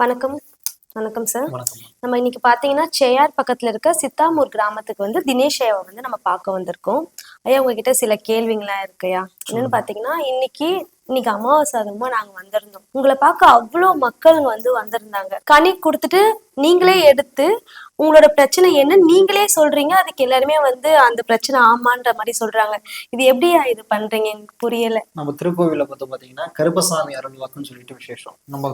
வணக்கம். வணக்கம் சார் நம்ம இன்னைக்கு பாத்தீங்கன்னா சேயார் பக்கத்துல இருக்க சித்தாமூர் கிராமத்துக்கு வந்து தினேஷ் ஐயாவை வந்து நம்ம பார்க்க வந்திருக்கோம். ஐயா உங்ககிட்ட சில கேள்விங்களாம் இருக்குயா என்னன்னு பாத்தீங்கன்னா இன்னைக்கு இன்னைக்கு அமாவாசை அதுமா நாங்க வந்திருந்தோம். உங்களை பார்க்க அவ்வளோ மக்களுங்க வந்து வந்திருந்தாங்க. கனி கொடுத்துட்டு நீங்களே எடுத்து உங்களோட பிரச்சனை என்ன? நீங்களே சொல்றீங்க. அதுக்கு எல்லாருமே வந்து அந்த பிரச்சனை ஆமான்ற மாதிரி சொல்றாங்க. இது எப்படியா இது பண்றீங்க எனக்கு புரியல. நம்ம திருக்கோவில வந்து பாத்தீங்கன்னா கருப்பசாமி அருள்வாக்குன்னு சொல்லிட்டு விசேஷம். நம்ம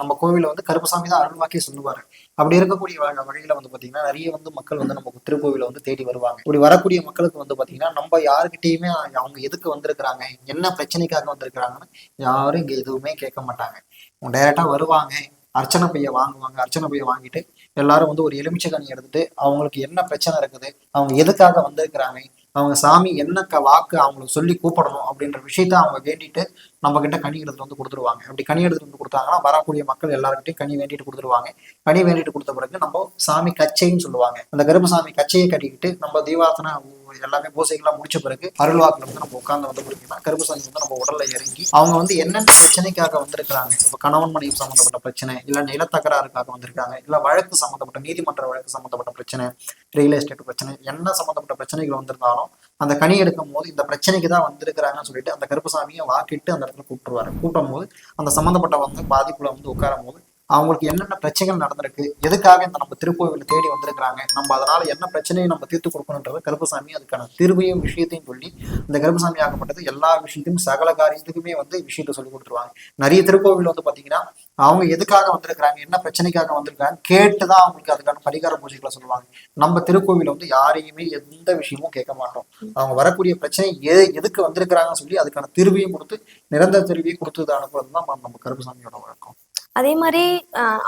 நம்ம கோவில வந்து கருப்பசாமி தான் அருள்வாக்கே சொல்லுவாரு. அப்படி இருக்கக்கூடிய வழியில வகையில வந்து பாத்தீங்கன்னா நிறைய வந்து மக்கள் வந்து நம்ம திருக்கோவில வந்து தேடி வருவாங்க. இப்படி வரக்கூடிய மக்களுக்கு வந்து பாத்தீங்கன்னா நம்ம யாருக்கிட்டயுமே அவங்க எதுக்கு வந்திருக்கிறாங்க? என்ன பிரச்சனைக்காக வந்திருக்கிறாங்கன்னு யாரும் இங்க எதுவுமே கேட்க மாட்டாங்க. டைரக்டா வருவாங்க. அர்ச்சனை பையை வாங்குவாங்க அர்ச்சனை பையை வாங்கிட்டு எல்லாரும் வந்து ஒரு எலுமிச்சை கனி எடுத்துட்டு அவங்களுக்கு என்ன பிரச்சனை இருக்குது அவங்க எதுக்காக வந்திருக்கிறாங்க அவங்க சாமி என்ன வாக்கு அவங்களுக்கு சொல்லி கூப்பிடணும் அப்படின்ற விஷயத்த அவங்க வேண்டிட்டு நம்ம கிட்ட கனி எடுத்துட்டு வந்து கொடுத்துருவாங்க. அப்படி கனி எடுத்துட்டு வந்து கொடுத்தாங்கன்னா வரக்கூடிய மக்கள் எல்லாருக்கிட்டையும் கனி வேண்டிட்டு கொடுத்துருவாங்க. கனி வேண்டிட்டு கொடுத்த பிறகு நம்ம சாமி கச்சைன்னு சொல்லுவாங்க. அந்த கருப்பசாமி கச்சையை கட்டிக்கிட்டு நம்ம தீபார்த்தனை எல்லாமே பூசைகள்லாம் முடிச்ச பிறகு அருள்வாக்குல வந்து நம்ம உட்கார்ந்து வந்து கருப்பு கருப்பசாமி வந்து நம்ம உடல்ல இறங்கி அவங்க வந்து என்னென்ன பிரச்சனைக்காக வந்திருக்கிறாங்க? இப்ப கணவன் மனைவி சம்பந்தப்பட்ட பிரச்சனை இல்ல நிலத்தகராறுக்காக வந்திருக்காங்க இல்ல வழக்கு சம்பந்தப்பட்ட நீதிமன்ற வழக்கு சம்பந்தப்பட்ட பிரச்சனை ரியல் எஸ்டேட் பிரச்சனை என்ன சம்பந்தப்பட்ட பிரச்சனைகள் வந்திருந்தாலும் அந்த கனி எடுக்கும் போது இந்த பிரச்சனைக்கு தான் வந்திருக்கிறாங்கன்னு சொல்லிட்டு அந்த கருப்புசாமியை வாக்கிட்டு அந்த இடத்துல கூப்பிட்டுருவாரு. கூட்டும் போது அந்த சம்பந்தப்பட்ட வந்து பாதிப்புல வந்து உட்காரும் போது அவங்களுக்கு என்னென்ன பிரச்சனைகள் நடந்திருக்கு எதுக்காக இந்த நம்ம திருக்கோவில தேடி வந்திருக்கிறாங்க நம்ம அதனால என்ன பிரச்சனையை நம்ம தீர்த்து கொடுக்கணுன்றது கருப்பசாமி அதுக்கான தீர்வையும் விஷயத்தையும் சொல்லி இந்த கருப்பசாமி ஆகப்பட்டது எல்லா விஷயத்தையும் சகல காரியத்துக்குமே வந்து விஷயத்த சொல்லி கொடுத்துருவாங்க. நிறைய திருக்கோவில் வந்து பாத்தீங்கன்னா அவங்க எதுக்காக வந்திருக்கிறாங்க என்ன பிரச்சனைக்காக வந்திருக்காங்க கேட்டுதான் அவங்களுக்கு அதுக்கான பரிகார பூஜைகளை சொல்லுவாங்க. நம்ம திருக்கோவில் வந்து யாரையுமே எந்த விஷயமும் கேட்க மாட்டோம். அவங்க வரக்கூடிய பிரச்சனை எது எதுக்கு வந்திருக்கிறாங்கன்னு சொல்லி அதுக்கான தீர்வையும் கொடுத்து நிரந்தர தீர்வையும் கொடுத்தது அனுப்புறது தான் நம்ம கருப்பசாமியோட வழக்கம். அதே மாதிரி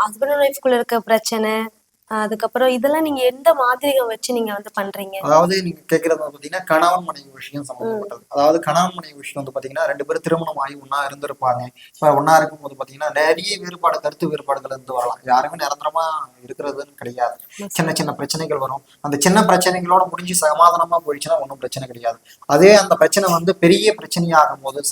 ஹஸ்பண்ட் அண்ட் ஒய்ஃப்குள்ள இருக்க பிரச்சனை அதுக்கப்புறம் இதெல்லாம் நீங்க எந்த மாதிரிகம் வச்சு நீங்க வந்து பண்றீங்க? அதாவது நீங்க கேட்கறது வந்து பாத்தீங்கன்னா கணவன் மனைவி விஷயம் சம்பந்தப்பட்டது. அதாவது கணவன் மனைவி விஷயம் வந்து பாத்தீங்கன்னா ரெண்டு பேரும் திருமணம் ஆகி ஒன்னா இருந்திருப்பாங்க. இப்ப ஒன்னா இருக்கும்போது பாத்தீங்கன்னா நிறைய வேறுபாடு கருத்து வேறுபாடுகள் இருந்து வரலாம். யாருமே நிரந்தரமா இருக்கிறதுன்னு கிடையாது. சின்ன சின்ன பிரச்சனைகள் வரும். அந்த சின்ன பிரச்சனைகளோட முடிஞ்சு சமாதானமா போயிடுச்சுன்னா ஒன்றும் பிரச்சனை கிடையாது. அதே அந்த பிரச்சனை வந்து பெரிய பிரச்சனையாகும் போது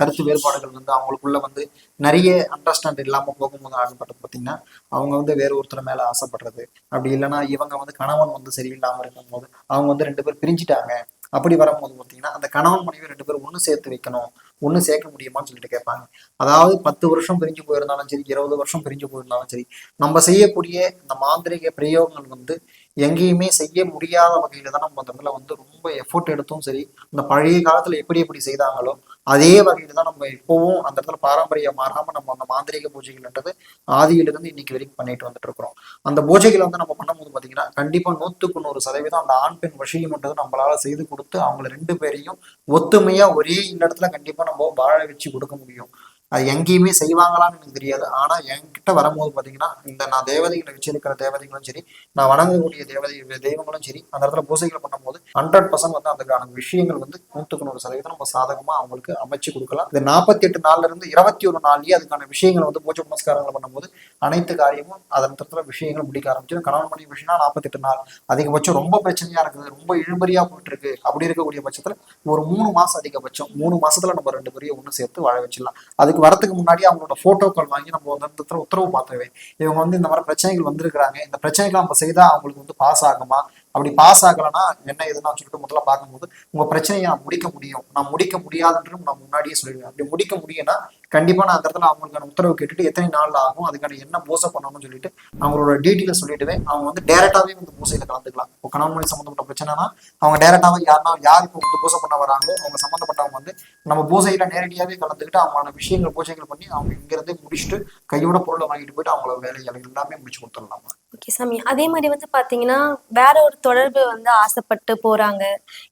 கருத்து வேறுபாடுகள் வந்து அவங்களுக்குள்ள வந்து நிறைய அண்டர்ஸ்டாண்ட் இல்லாம போகும்போது ஆகப்பட்டது பாத்தீங்கன்னா அவங்க வந்து வேற ஒருத்தர் மேல ஆசைப்படுறது. அப்படி இல்லைன்னா இவங்க வந்து கணவன் வந்து சரியில்லாம இருக்கும்போது அவங்க வந்து ரெண்டு பேர் பிரிஞ்சுட்டாங்க. அப்படி வரும்போது பார்த்தீங்கன்னா அந்த கணவன் மனைவி ரெண்டு பேரும் ஒண்ணு சேர்த்து வைக்கணும். ஒண்ணு சேர்க்க முடியுமான்னு சொல்லிட்டு கேட்பாங்க. அதாவது பத்து வருஷம் பிரிஞ்சு போயிருந்தாலும் சரி இருபது வருஷம் பிரிஞ்சு போயிருந்தாலும் சரி நம்ம செய்யக்கூடிய இந்த மாந்திரிக பிரயோகங்கள் வந்து எங்கேயுமே செய்ய முடியாத வகையில தான் நம்ம அந்த இடத்துல வந்து ரொம்ப எஃபோர்ட் எடுத்தும் சரி இந்த பழைய காலத்துல எப்படி எப்படி செய்தாங்களோ அதே வகையில தான் நம்ம இப்போவும் அந்த இடத்துல பாரம்பரியம் மாறாம நம்ம அந்த மாந்திரிக பூஜைகள்ன்றது ஆதியிலிருந்து இன்னைக்கு வரைக்கும் பண்ணிட்டு வந்துட்டு இருக்கிறோம். அந்த பூஜைகளை வந்து நம்ம பண்ணும்போது பாத்தீங்கன்னா கண்டிப்பா நூத்துக்கு நூறு சதவீதம் அந்த ஆண் பெண் வசியம்ன்றது நம்மளால செய்து கொடுத்து அவங்கள ரெண்டு பேரையும் ஒத்துமையா ஒரே இடத்துல கண்டிப்பா நம்ம வாழ வச்சு கொடுக்க முடியும். அது எங்கேயுமே செய்வாங்களான்னு எனக்கு தெரியாது. ஆனால் என்கிட்ட வரும்போது பார்த்தீங்கன்னா இந்த நான் தேவதைகளை வச்சிருக்கிற தேவதைகளும் சரி நான் வணங்கக்கூடிய தேவதை தெய்வங்களும் சரி அந்த இடத்துல பூஜைகள் பண்ணும்போது ஹண்ட்ரட் பர்சன்ட் வந்து அதுக்கான விஷயங்கள் வந்து நூற்றுக்கு நூறு சதவீதம் நம்ம சாதகமாக அவங்களுக்கு அமைச்சு கொடுக்கலாம். இது நாற்பத்தி எட்டு நாள்ல இருந்து இருபத்தி ஒரு நாள்லயே அதுக்கான விஷயங்கள் வந்து பூஜை புனஸ்காரங்கள் பண்ணும்போது அனைத்து காரியமும் அதன் இடத்துல விஷயங்கள் முடிக்க ஆரம்பிச்சிடும். கணவன் மணி விஷயம்னா நாற்பத்தெட்டு நாள். அதிகபட்சம் ரொம்ப பிரச்சனையா இருக்குது. ரொம்ப இழுபறியா போயிட்டு இருக்கு அப்படி இருக்கக்கூடிய பட்சத்தில் ஒரு மூணு மாசம் அதிகபட்சம். மூணு மாசத்துல நம்ம ரெண்டு பேரையும் ஒன்று சேர்த்து வாழ வச்சிடலாம். அதுக்கு வரதுக்கு முன்னாடி அவங்களோட போட்டோக்கள் வாங்கி நம்ம அந்த இடத்துல உத்தரவு பார்த்துருவேன் இவங்க வந்து இந்த மாதிரி பிரச்சனைகள் வந்திருக்கிறாங்க. இந்த பிரச்சனைகள் நம்ம செய்தா அவங்களுக்கு வந்து பாஸ் ஆகுமா? அப்படி பாஸ் ஆகலைன்னா என்ன எதுனா சொல்லிட்டு முதல்ல பார்க்கும்போது உங்க பிரச்சனையை நான் முடிக்க முடியும். நான் முடிக்க முடியாதுன்றும் நான் முன்னாடியே சொல்லிடுவேன். அப்படி முடிக்க முடியும்னா கண்டிப்பா நான் அந்த இடத்துல அவங்களுக்கான உத்தரவு கேட்டுட்டு எத்தனை நாள் ஆகும் அதுக்கான என்ன பூசை பண்ணணும்னு சொல்லிட்டு அவங்களோட டீட்டெயில சொல்லிட்டுவே அவங்க வந்து டேரக்டாவே வந்து பூசையில கலந்துக்கலாம். இப்போ கணவன் மணி சம்மந்தப்பட்ட பிரச்சனைனா அவங்க டேரக்டாவே யாருனா யார் இப்போ வந்து பூசை பண்ண வராங்களோ அவங்க சம்மந்தப்பட்டவங்க வந்து நம்ம பூசையில நேரடியாவே கலந்துக்கிட்டு அவங்களோட விஷயங்கள் பூஜைகள் பண்ணி அவங்க இங்க இருந்தே முடிச்சுட்டு கையோட பொருளை வாங்கிட்டு போயிட்டு அவங்களோட வேலைகளை எல்லாமே முடிச்சு கொடுத்துடலாம்? ஓகே சாமி. அதே மாதிரி வந்து பாத்தீங்கன்னா வேற ஒரு தொடர்பு வந்து ஆசைப்பட்டு போறாங்க.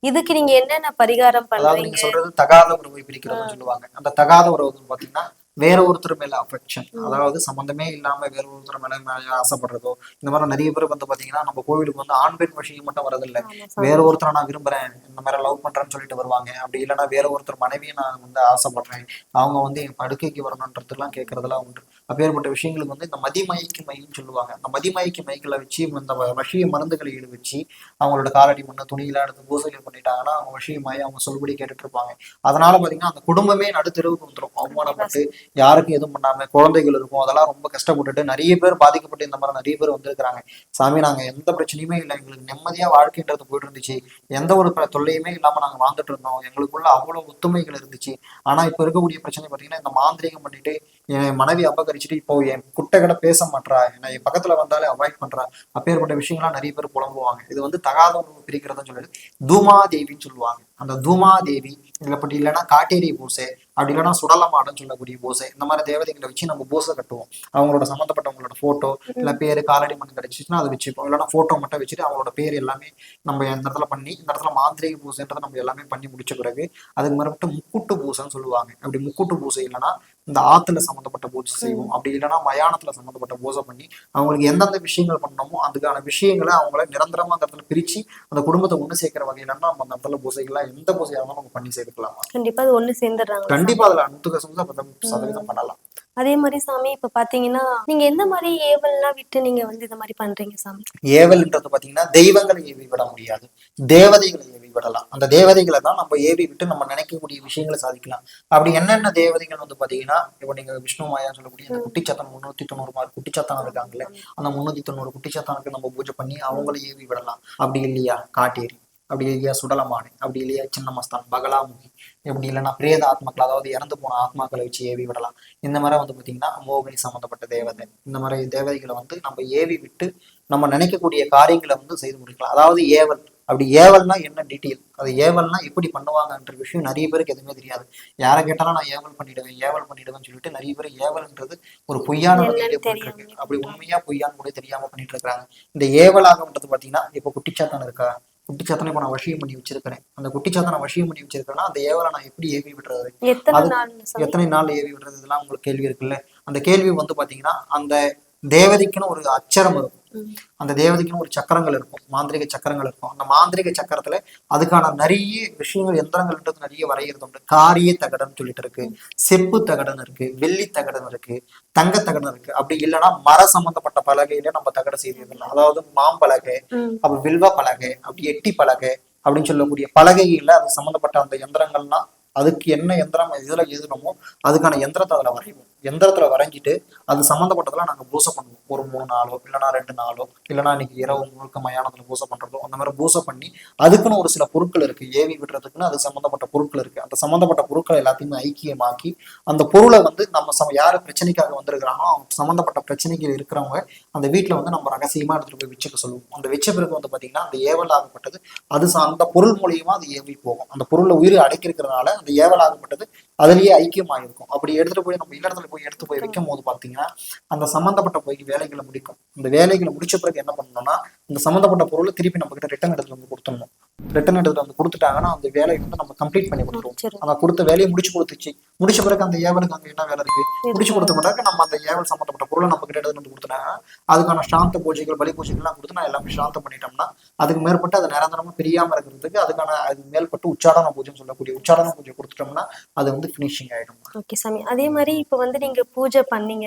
இதுக்கு நீங்க என்னென்ன பரிகாரம் பண்றீங்க? சொல்றது தகாத உறவை பிரிக்கிறதுன்னு சொல்லுவாங்க. அந்த தகாத உறவு வந்து பாத்தீங்கன்னா வேற ஒருத்தர் மேல அஃபெக்ஷன் அதாவது சம்பந்தமே இல்லாம வேற ஒருத்தர் மேல மேல ஆசைப்படுறதோ இந்த மாதிரி நிறைய பேர் வந்து பாத்தீங்கன்னா நம்ம கோவிலுக்கு வந்து ஆண் பெண் விஷயம் மட்டும் வரதில்ல. வேற ஒருத்தரை நான் விரும்புறேன் இந்த மாதிரி லவ் பண்றேன்னு சொல்லிட்டு வருவாங்க. அப்படி இல்லைன்னா வேற ஒருத்தர் மனைவியை நான் வந்து ஆசைப்படுறேன். அவங்க வந்து என் படுக்கைக்கு வரணுன்றதுலாம் கேட்கறதெல்லாம் உண்டு. அப்பேற்பட்ட விஷயங்களுக்கு வந்து இந்த மதிமயக்கு மைன்னு சொல்லுவாங்க. அந்த மதிமயக்கு மைக்கில் வச்சு இந்த வ- வசிய மருந்துகளை ஈடு வச்சு அவங்களோட காலடி மண்ண துணியெல்லாம் எடுத்து பூசைகள் பண்ணிட்டாங்கன்னா அவங்க வசியமாயி அவங்க சொல்படி கேட்டுட்டு இருப்பாங்க. அதனால பாத்தீங்கன்னா அந்த குடும்பமே நடுத்தெருவுக்கு வந்துடும் அவமானப்பட்டு யாருக்கும் எதுவும் பண்ணாம குழந்தைகள் இருக்கும் அதெல்லாம் ரொம்ப கஷ்டப்பட்டுட்டு நிறைய பேர் பாதிக்கப்பட்டு இந்த மாதிரி நிறைய பேர் வந்திருக்கிறாங்க. சாமி நாங்க எந்த பிரச்சனையுமே இல்லை. எங்களுக்கு நிம்மதியா வாழ்க்கைன்றது போயிட்டு இருந்துச்சு. எந்த ஒரு தொல்லையுமே இல்லாம நாங்க வாழ்ந்துட்டு இருந்தோம். எங்களுக்குள்ள அவ்வளவு ஒத்துமைகள் இருந்துச்சு. ஆனா இப்ப இருக்கக்கூடிய பிரச்சனை பாத்தீங்கன்னா இந்த மாந்திரிகம் பண்ணிட்டு என் மனைவி அபகரிச்சுட்டு இப்போ என் குட்டை கடை பேச மாட்றா. என்னை என் பக்கத்துல வந்தாலே அவாய்ட் பண்றா. அப்பேற்பட்ட விஷயங்கள்லாம் நிறைய பேர் புலம்புவாங்க. இது வந்து தகாத உறவு பிரிக்கிறதுன்னு சொல்லிட்டு தூமா தேவின்னு சொல்லுவாங்க. அந்த தூமா தேவி இதுல அப்படி இல்லைன்னா காட்டேரி பூசை அப்படி இல்லைன்னா சுடலமாடன்னு சொல்லக்கூடிய பூசை இந்த மாதிரி தேவதைகளை வச்சு நம்ம பூசை கட்டுவோம். அவங்களோட சம்மந்தப்பட்டவங்களோட போட்டோ இல்ல பேரு காலடி மண் கிடைச்சிச்சுன்னா அதை வச்சுப்போம். இல்லைன்னா போட்டோ மட்டும் வச்சுட்டு அவங்களோட பேர் எல்லாமே நம்ம இந்த இடத்துல பண்ணி இந்த இடத்துல மாந்திரிக பூசைன்றதை நம்ம எல்லாமே பண்ணி முடிச்ச பிறகு அதுக்கு மறுபடியும் முக்கூட்டு பூசைன்னு சொல்லுவாங்க. அப்படி முக்கூட்டு பூசை இல்லைன்னா இந்த ஆத்துல சம்மந்தப்பட்ட பூஜை செய்வோம். அப்படி இல்லைன்னா மயானத்துல சம்மந்தப்பட்ட பூஜை பண்ணி அவங்களுக்கு எந்தெந்த விஷயங்கள் பண்ணணுமோ அதுக்கான விஷயங்களை அவங்கள நிரந்தரமா அந்த இடத்துல பிரிச்சு அந்த குடும்பத்தை ஒண்ணு சேர்க்கிற வகையில நம்ம அந்த இடத்துல பூசைகள்லாம் எந்த பூசையாக இருந்தாலும் நம்ம பண்ணி சேர்க்கலாம் கண்டிப்பா அது ஒண்ணு சேர்ந்துடுறாங்க. கண்டிப்பா அதுல சதவீதம் சதவீதம் பண்ணலாம். அதே மாதிரி சாமி இப்ப பாத்தீங்கன்னா நீங்க எந்த மாதிரி ஏவல்லாம் விட்டு நீங்க வந்து இந்த மாதிரி பண்றீங்க சாமி? ஏவல்ன்றது பாத்தீங்கன்னா தெய்வங்களை ஏவி விட முடியாது. தேவதைகளை விடலாம். அந்த தேவதைகளை தான் நம்ம ஏவி விட்டு நம்ம நினைக்கக்கூடிய விஷயங்களை சாதிக்கலாம். அப்படி என்னென்ன தேவதைகள் வந்து பாத்தீங்கன்னா இப்போ நீங்க விஷ்ணு மாயா சொல்லக்கூடிய அந்த குட்டிச்சாத்தன் முன்னூத்தி தொண்ணூறு மார்க் குட்டிச்சாத்தான் இருக்காங்கல்ல அந்த முன்னூத்தி தொண்ணூறு குட்டிச்சாத்தானுக்கு நம்ம பூஜை பண்ணி அவங்கள ஏவி விடலாம். அப்படி இல்லையா? காட்டேரி அப்படி இல்லையா? சுடலமானு அப்படி இல்லையா? சின்னமஸ்தான் பகலாமுகி எப்படி இல்லைன்னா பிரேத ஆத்மாக்கள் அதாவது இறந்து போன ஆத்மாக்களை வச்சு ஏவி விடலாம். இந்த மாதிரி வந்து பாத்தீங்கன்னா மோகினி சம்மந்தப்பட்ட தேவதை. இந்த மாதிரி தேவதைகளை வந்து நம்ம ஏவி விட்டு நம்ம நினைக்கக்கூடிய காரியங்களை வந்து செய்து முடிக்கலாம். அதாவது ஏவல் அப்படி ஏவல்னா என்ன டீட்டெயில் அது ஏவல்னா எப்படி பண்ணுவாங்கன்ற விஷயம் நிறைய பேருக்கு எதுவுமே தெரியாது. யாரை கேட்டாலும் நான் ஏவல் பண்ணிடுவேன் ஏவல் பண்ணிடுவேன்னு சொல்லிட்டு நிறைய பேர் ஏவல்ன்றது ஒரு பொய்யான வகையிலே அப்படி உண்மையா பொய்யான்னு கூட தெரியாம பண்ணிட்டு இருக்காங்க இந்த ஏவலாகன்றது பாத்தீங்கன்னா இப்போ குட்டிச்சாத்தான் இருக்கா? குட்டிச்சாத்தனை இப்போ நான் வசியம் பண்ணி வச்சிருக்கிறேன். அந்த குட்டிச்சாத்தனை வசியம் பண்ணி வச்சிருக்கேன்னா அந்த ஏவலை நான் எப்படி ஏவி விடுறது? எத்தனை நாள் ஏவி விடுறது இதெல்லாம் உங்களுக்கு கேள்வி இருக்குல்ல? அந்த கேள்வி வந்து பாத்தீங்கன்னா அந்த தேவதைக்குன்னு ஒரு அச்சரம் இருக்கும். அந்த தேவதைக்குன்னு ஒரு சக்கரங்கள் இருக்கும். மாந்திரிக சக்கரங்கள் இருக்கும். அந்த மாந்திரிக சக்கரத்துல அதுக்கான நிறைய விஷயங்கள் எந்திரங்கள்ன்றது நிறைய வரைகிறது உண்டு. காரிய தகடன்னு சொல்லிட்டு இருக்கு. செப்பு தகடன் இருக்கு. வெள்ளி தகடன் இருக்கு. தங்க தகடன் இருக்கு. அப்படி இல்லைன்னா மர சம்பந்தப்பட்ட பலகையில நம்ம தகட செய்திடலாம் அதாவது மாம்பலகை ம். அப்புறம் வில்வ பலகை அப்படி எட்டி பலகை அப்படின்னு சொல்லக்கூடிய பலகைகள்ல அது சம்பந்தப்பட்ட அந்த எந்திரங்கள்லாம் அதுக்கு என்ன எந்திரம் இதில் எழுதணுமோ அதுக்கான எந்திரத்தை அதில் வரைவோம் எந்திரத்தில் வரைஞ்சிட்டு அது சம்மந்தப்பட்டதெல்லாம் நாங்கள் பூசை பண்ணுவோம் ஒரு மூணு நாளோ இல்லைன்னா ரெண்டு நாளோ இல்லைனா இன்னைக்கு இரவு முழுக்க மயானத்தில் பூசை பண்ணுறதோ அந்த மாதிரி பூசை பண்ணி அதுக்குன்னு ஒரு சில பொருட்கள் இருக்குது ஏவி விடுறதுக்குன்னு அது சம்மந்தப்பட்ட பொருட்கள் இருக்குது அந்த சம்மந்தப்பட்ட பொருட்களை எல்லாத்தையுமே ஐக்கியமாக்கி அந்த பொருளை வந்து நம்ம சம யார் பிரச்சனைக்காக வந்திருக்கிறாங்களோ அவங்க சம்மந்தப்பட்ட பிரச்சனைகள் இருக்கிறவங்க அந்த வீட்டில் வந்து நம்ம ரகசியமாக எடுத்துகிட்டு போய் வச்சுக்க சொல்லுவோம். அந்த வச்ச பிறகு வந்து பார்த்திங்கன்னா அந்த ஏவல் ஆகப்பட்டது அது ச- அந்த பொருள் மூலியமாக அது ஏவி போகும். அந்த பொருளை உயிர் அடைக்கிறதுனால அந்த ஏவல் ஆகப்பட்டது அதுலயே ஐக்கியமாயிருக்கும். அப்படி எடுத்துட்டு போய் நம்ம இல்லறத்துல போய் எடுத்து போய் வைக்கும் போது பாத்தீங்கன்னா அந்த சம்பந்தப்பட்ட போய் வேலைகளை முடிக்கும். இந்த வேலைகளை முடிச்ச பிறகு என்ன பண்ணணும்னா இந்த சம்பந்தப்பட்ட பொருளை திருப்பி நம்ம கிட்ட ரிட்டர்ன் எடுத்துட்டு வந்து கொடுத்துடணும். ரிட்டர்ன் எடுத்துட்டு வந்து கொடுத்துட்டாங்கன்னா அந்த வேலையை வந்து நம்ம கம்ப்ளீட் பண்ணி கொடுத்துருவோம். அந்த கொடுத்த வேலையை முடிச்சு கொடுத்துச்சு. முடிச்ச பிறகு அந்த ஏவலுக்கு அங்க என்ன வேலை இருக்கு? முடிச்சு கொடுத்த பிறகு நம்ம அந்த ஏவல் சம்பந்தப்பட்ட பொருளை நம்ம கிட்ட எடுத்து வந்து கொடுத்துட்டாங்கன்னா அதுக்கான சாந்த பூஜைகள் பலி பூஜைகள்லாம் கொடுத்து நான் எல்லாமே சாந்தம் பண்ணிட்டோம்னா அதுக்கு மேற்பட்டு அது நிரந்தரமா பிரியாம இருக்கிறதுக்கு அதுக்கான அது மேல்பட்டு உச்சாடன பூஜைன்னு சொல்லக்கூடிய உச்சாடன பூஜை கொடுத்துட்டோம்னா அது வந்து ஃபினிஷிங் ஆயிடும். ஓகே சாமி. அதே மாதிரி இப்ப வந்து நீங்க பூஜை பண்ணீங்க.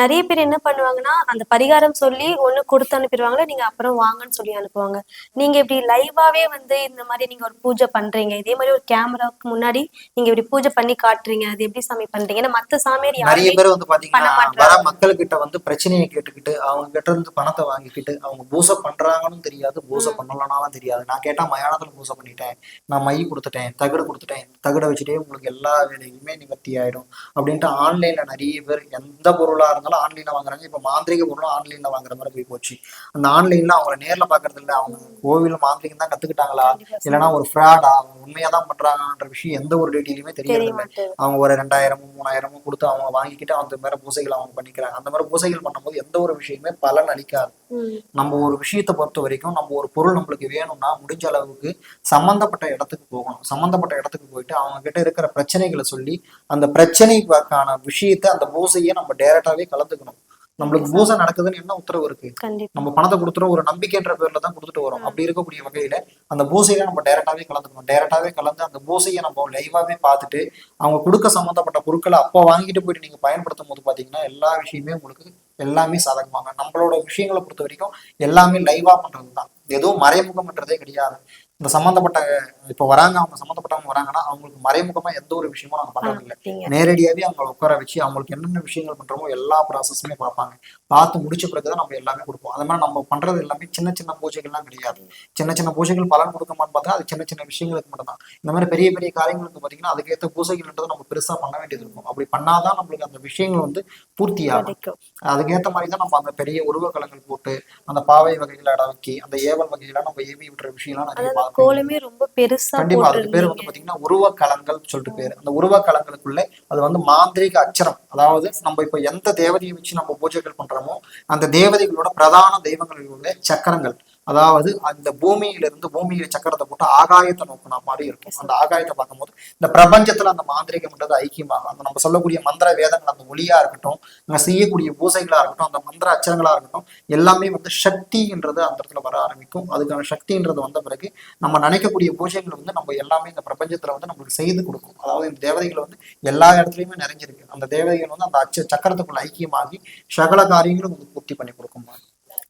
நிறைய பேர் என்ன பண்ணுவாங்கன்னா அந்த பரிகாரம் சொல்லி ஒண்ணு கொடுத்து அனுப்பிடுவாங்க நீங்க அப்புறம் வாங்கன்னு சொல்லி அனுப்புவாங்க. நீங்க இப்படி லைவாவே வந்து இந்த மாதிரி நீங்க ஒரு பூஜை பண்றீங்க. இதே மாதிரி ஒரு கேமராவுக்கு முன்னாடி நீங்க இப்படி பூஜை பண்ணி காட்டுறீங்க. அது எப்படி சாமி பண்றீங்க? ஏன்னா மத்த சாமியார் நிறைய பேர் வந்து மாட்றாங்க. வர மக்கள்கிட்ட வந்து பிரச்சனையை கேட்டுக்கிட்டு அவங்க கிட்ட இருந்து பணத்தை வாங்கிக்கிட்டு அவங்க பூசை பண்றாங்கன்னு தெரியாது. பூசை பண்ணலனாலும் தெரியாது. நான் கேட்டா மயானத்துல பூசை பண்ணிட்டேன். நான் மை கொடுத்துட்டேன் தகடு கொடுத்துட்டேன் தகடை வச்சுட்டே உங்களுக்கு எல்லா வேலையுமே நிவர்த்தி ஆயிடும் அப்படின்ட்டு ஆன்லைன்ல நிறைய பேர் எந்த பொருளா இருந்தாலும் ஆன்லைன்ல வாங்குறாங்க. இப்ப மாந்திரிக பொருளும் ஆன்லைன்ல வாங்குற மாதிரி போய் போச்சு. அந்த ஆன்லைன்ல அவங்கள நேர்ல பாக்குறது இல்ல. அவங்க கோவில் மாந்திரிகம் தான் சாமி. இல்லைன்னா ஒரு ஃப்ராடா அவங்க உண்மையா தான் பண்றாங்கன்ற விஷயம் எந்த ஒரு டீட்டெயிலுமே தெரிய தெரியல மாட்டேங்குது அவங்க ஒரு ரெண்டாயிரமும் மூணாயிரமும் கொடுத்து அவங்க வாங்கிக்கிட்டு அந்த மாதிரி பூசைகள் அவங்க பண்ணிக்கிறாங்க. அந்த மாதிரி பூசைகள் பண்ணும்போது எந்த ஒரு விஷயமே பலன் அளிக்காது. நம்ம ஒரு விஷயத்தை பொறுத்த வரைக்கும் நம்ம ஒரு பொருள் நம்மளுக்கு வேணும்னா முடிஞ்ச அளவுக்கு சம்பந்தப்பட்ட இடத்துக்கு போகணும். சம்பந்தப்பட்ட இடத்துக்கு போயிட்டு அவங்க கிட்ட இருக்கிற பிரச்சனைகளை சொல்லி அந்த பிரச்சனைக்கான விஷயத்தை அந்த பூசையை நம்ம டைரக்டாவே கலந்துக்கணும். நம்மளுக்கு பூசை நடக்குதுன்னு என்ன உத்தரவு இருக்கு? நம்ம பணத்தை கொடுத்துறோம் ஒரு நம்பிக்கைன்ற பேர்ல தான் கொடுத்துட்டு வரோம். அப்படி இருக்கக்கூடிய வகையில அந்த பூசையில நம்ம டைரக்டாவே கலந்துக்கணும். டைரக்டாவே கலந்து அந்த பூசையை நம்ம லைவாவே பார்த்துட்டு அவங்க கொடுக்க சம்பந்தப்பட்ட பொருட்களை அப்போ வாங்கிட்டு போயிட்டு நீங்க பயன்படுத்தும் போது பாத்தீங்கன்னா எல்லா விஷயமே உங்களுக்கு எல்லாமே சாதகமாங்க நம்மளோட விஷயங்களை பொறுத்த வரைக்கும் எல்லாமே லைவா பண்றது தான் எதுவும் மறைமுகம்ன்றதே கிடையாது. இந்த சம்பந்தப்பட்ட இப்போ வராங்க அவங்க சம்பந்தப்பட்டவங்க வராங்கன்னா அவங்களுக்கு மறைமுகமா எந்த ஒரு விஷயமும் நாங்க பண்றது இல்லை. நேரடியாவே அவங்கள உட்கார வச்சு அவங்களுக்கு என்னென்ன விஷயங்கள் பண்றோமோ எல்லா ப்ராசஸுமே பார்ப்பாங்க. பார்த்து முடிச்ச பிறகுதான் நம்ம எல்லாமே கொடுப்போம். அது மாதிரி நம்ம பண்றது எல்லாமே சின்ன சின்ன பூஜைகள்லாம் கிடையாது. சின்ன சின்ன பூஜைகள் பலன் கொடுக்குமான்னு பார்த்தா அது சின்ன சின்ன விஷயங்களுக்கு மட்டும்தான். இந்த மாதிரி பெரிய பெரிய காரியங்களுக்கு பார்த்தீங்கன்னா அதுக்கேற்ற பூஜைகள்ன்றது நம்ம பெருசா பண்ண வேண்டியது இருக்கும். அப்படி பண்ணாதான் நம்மளுக்கு அந்த விஷயங்கள் வந்து பூர்த்தி ஆகும் அதுக்கேற்ற மாதிரி தான் நம்ம அந்த பெரிய உருவக்கலங்கள் போட்டு அந்த பாவை வகைகளை அடக்கி அந்த ஏவல் வகைகளை நம்ம ஏவி விட்டுற விஷயம்லாம் நிறைய கோலமே ரொம்ப பெருசா கண்டிப்பா அதுக்கு பேர் வந்து பாத்தீங்கன்னா உருவக்கலங்கள் சொல்லிட்டு பேரு. அந்த உருவக்கலங்களுக்குள்ள அது வந்து மாந்திரீக அச்சரம். அதாவது நம்ம இப்ப எந்த தேவதையை வச்சு நம்ம பூஜைகள் பண்றோமோ அந்த தேவதைகளோட பிரதான தெய்வங்களுடைய சக்கரங்கள். அதாவது அந்த பூமியிலிருந்து பூமியில சக்கரத்தை போட்டு ஆகாயத்தை நோக்கின மாதிரி இருக்கும். அந்த ஆகாயத்தை பார்க்கும்போது இந்த பிரபஞ்சத்துல அந்த மாந்திரிகம்ன்றது ஐக்கியமாக அந்த நம்ம சொல்லக்கூடிய மந்திர வேதங்கள் அந்த ஒளியா இருக்கட்டும் நம்ம செய்யக்கூடிய பூசைகளா இருக்கட்டும் அந்த மந்திர அச்சரங்களா இருக்கட்டும் எல்லாமே வந்து சக்தின்றது அந்த இடத்துல வர ஆரம்பிக்கும். அதுக்கான சக்தின்றது வந்த பிறகு நம்ம நினைக்கக்கூடிய பூஜைகள் வந்து நம்ம எல்லாமே இந்த பிரபஞ்சத்துல வந்து நம்மளுக்கு செய்து கொடுக்கும். அதாவது இந்த தேவதைகள் வந்து எல்லா இடத்துலயுமே நிறைஞ்சிருக்கு. அந்த தேவதைகள் வந்து அந்த அச்ச சக்கரத்துக்குள்ள ஐக்கியமாகி சகல காரியங்களும் வந்து பூர்த்தி பண்ணி கொடுக்கும்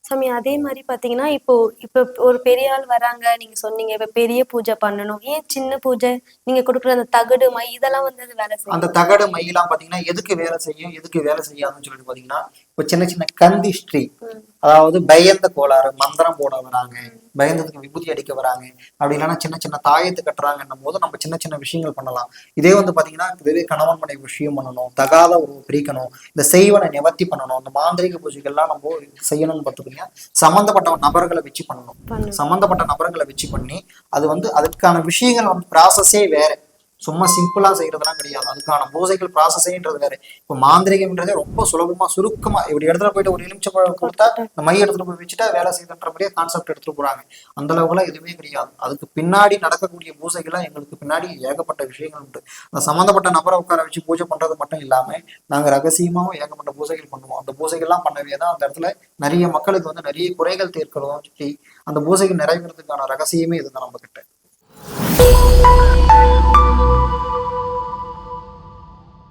சாமி அதே மாதிரி பாத்தீங்கன்னா இப்போ இப்போ ஒரு பெரிய ஆள் வராங்க நீங்க சொன்னீங்க இப்ப பெரிய பூஜை பண்ணணும். ஏன் சின்ன பூஜை? நீங்க கொடுக்குற அந்த தகடு மை இதெல்லாம் வந்து அது வேலை செய்யும். அந்த தகடு மையெல்லாம் பாத்தீங்கன்னா எதுக்கு வேலை செய்யும் எதுக்கு வேலை செய்யாதுன்னு சொல்லிட்டு பாத்தீங்கன்னா இப்போ சின்ன சின்ன கந்திஷ்டி ம். அதாவது பயந்த கோளாறு மந்திரம் போட வராங்க பயந்ததுக்கு விபூதி அடிக்க வராங்க அப்படி இல்லைன்னா சின்ன சின்ன தாயத்து கட்டுறாங்கன்னும் போது நம்ம சின்ன சின்ன விஷயங்கள் பண்ணலாம். இதே வந்து பாத்தீங்கன்னா இதுவே கணவன் மனைவி விஷயம் பண்ணணும் தகாத உறவு பிரிக்கணும் இந்த செய்வனை நிவர்த்தி பண்ணணும் இந்த மாந்திரிக பூஜைகள்லாம் நம்ம செய்யணும்னு பார்த்துக்கிட்டீங்கன்னா சம்பந்தப்பட்ட நபர்களை வச்சு பண்ணணும். சம்பந்தப்பட்ட நபர்களை வச்சு பண்ணி அது வந்து அதுக்கான விஷயங்கள் வந்து ப்ராசஸே வேற. சும்மா சிம்பிளா செய்யறதுலாம் கிடையாது. அதுக்கான பூசைகள் ப்ராசஸேன்றது வேற. இப்போ மாந்திரிகம்ன்றதே ரொம்ப சுலபமா சுருக்கமா இப்படி இடத்துல போயிட்டு ஒரு எலுமிச்சை பழம் கொடுத்தா இந்த மை எடுத்துட்டு போய் வச்சுட்டா வேலை செய்யுதுன்ற மாதிரியே கான்செப்ட் எடுத்துட்டு போறாங்க. அந்த அளவுக்குலாம் எதுவுமே கிடையாது. அதுக்கு பின்னாடி நடக்கக்கூடிய பூசைகள்லாம் எங்களுக்கு பின்னாடி ஏகப்பட்ட விஷயங்கள் உண்டு. அந்த சம்மந்தப்பட்ட நபரை உட்கார வச்சு பூஜை பண்றது மட்டும் இல்லாம நாங்க ரகசியமாவும் ஏகப்பட்ட பூசைகள் பண்ணுவோம். அந்த பூசைகள்லாம் பண்ணவே தான் அந்த இடத்துல நிறைய மக்களுக்கு வந்து நிறைய குறைகள் தீர்க்கிறதும் சொல்லி அந்த பூசைகள் நிறைவேறதுக்கான ரகசியமே இதுதான் நம்ம கிட்ட